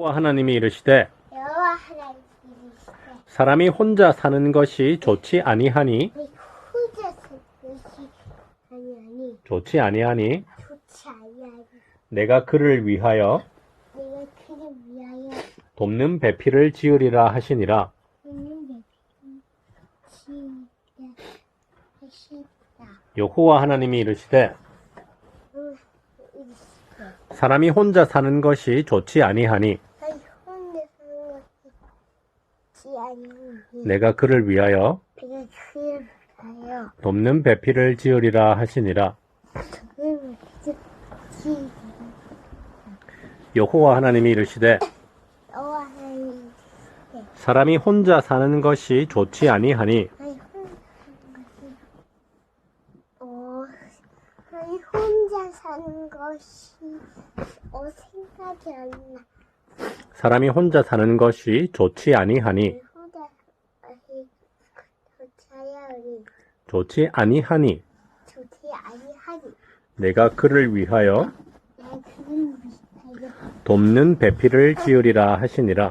여호와 하나님이 이르시되 여호와 하나님 이르시되 사람이 혼자 사는 것이 좋지 아니하니 혼자 살 것이 아니 아니 좋지 아니하니 좋지 아니하니 내가 그를 위하여 내가 그를 위하여 돕는 배필을 지으리라 하시니라. 배필 여호와 하나님이 이르시되 응 이르시되 사람이 혼자 사는 것이 좋지 아니하니 아니 혼자 사는 것이 좋지 아니하니 내가 그를 위하여 돕는 배필을 지으리라 하시니라 여호와 하나님이 이르시되 사람이 혼자 사는 것이 좋지 아니하니 어 혼자 사는 것이 어 생각이 안 나. 사람이 혼자 사는 것이 좋지 아니하니. 좋지 아니하니. 좋지 아니하니 내가 그를 위하여 돕는 배필을 지으리라 하시니라.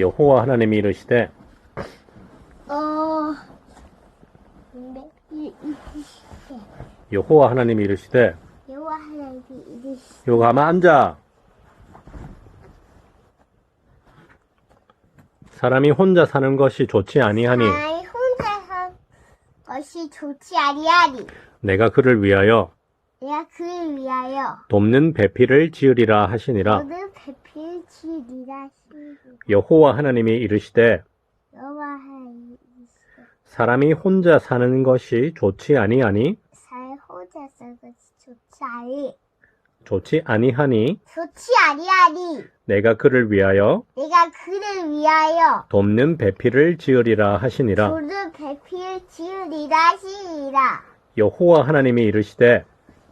여호와 하나님이 이르시되 어 여호와 하나님이 이르시되 요 가만 앉아. 사람이 혼자 사는 것이 좋지 아니하니. 아이 혼자 산 것이 좋지 아니하니. 내가 그를 위하여 내가 그를 위하여 돕는 배필을 지으리라 하시니라. 모든 배필지 리라시리 여호와 하나님이 이르시되 여호와 하나님 사람이 혼자 사는 것이 좋지 아니하니 살 혼자 산 것이 좋지 아니 좋지 아니하니? 좋지 아니하니. 내가 그를 위하여 내가 그를 위하여 돕는 배필을 지으리라 하시니라. 모든 배필 지으리라 시리라. 여호와 하나님이 이르시되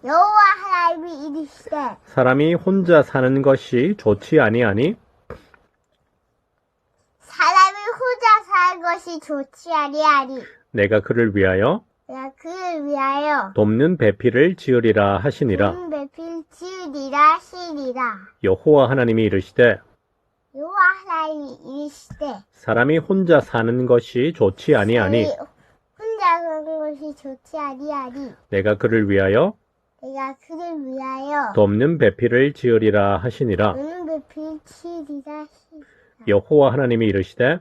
여호와 하나님이 이르시되 사람이 혼자 사는 것이 좋지 아니하니? 사람이 혼자 사는 것이 좋지 아니하니. 내가 그를 위하여 그를 위하여 돕는 배필을 지으리라 하시니라. 모든 배필 지으리라 시리라. 여호와 하나님이 이르시되 여호와 하나님이 이르시되 사람이 혼자 사는 것이 좋지 아니하니 혼자 사는 것이 좋지 아니하니 내가 그를 위하여 내가 그를 위하여 돕는 배필을 지으리라 하시니라. 모든 배필 지으리라 시리라. 여호와 하나님이 이르시되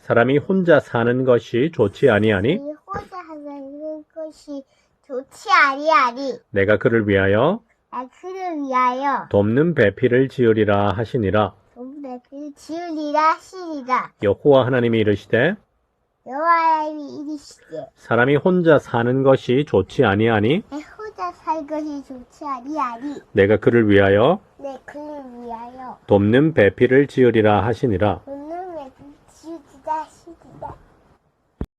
사람이 혼자 사는 것이 좋지 아니하니? 이 혼자 사는 것이 좋지 아니하니? 내가 그를 위하여 나 그를 위하여 돕는 배필을 지으리라 하시니라. 모든 배필 지으리라 시리라. 여호와 하나님이 이르시되 여호와 하나님이 이르시되 사람이 혼자 사는 것이 좋지 아니하니? 내 혼자 살 것이 좋지 아니하니? 내가 그를 위하여 내 그를 위하여 돕는 배필을 지으리라 하시니라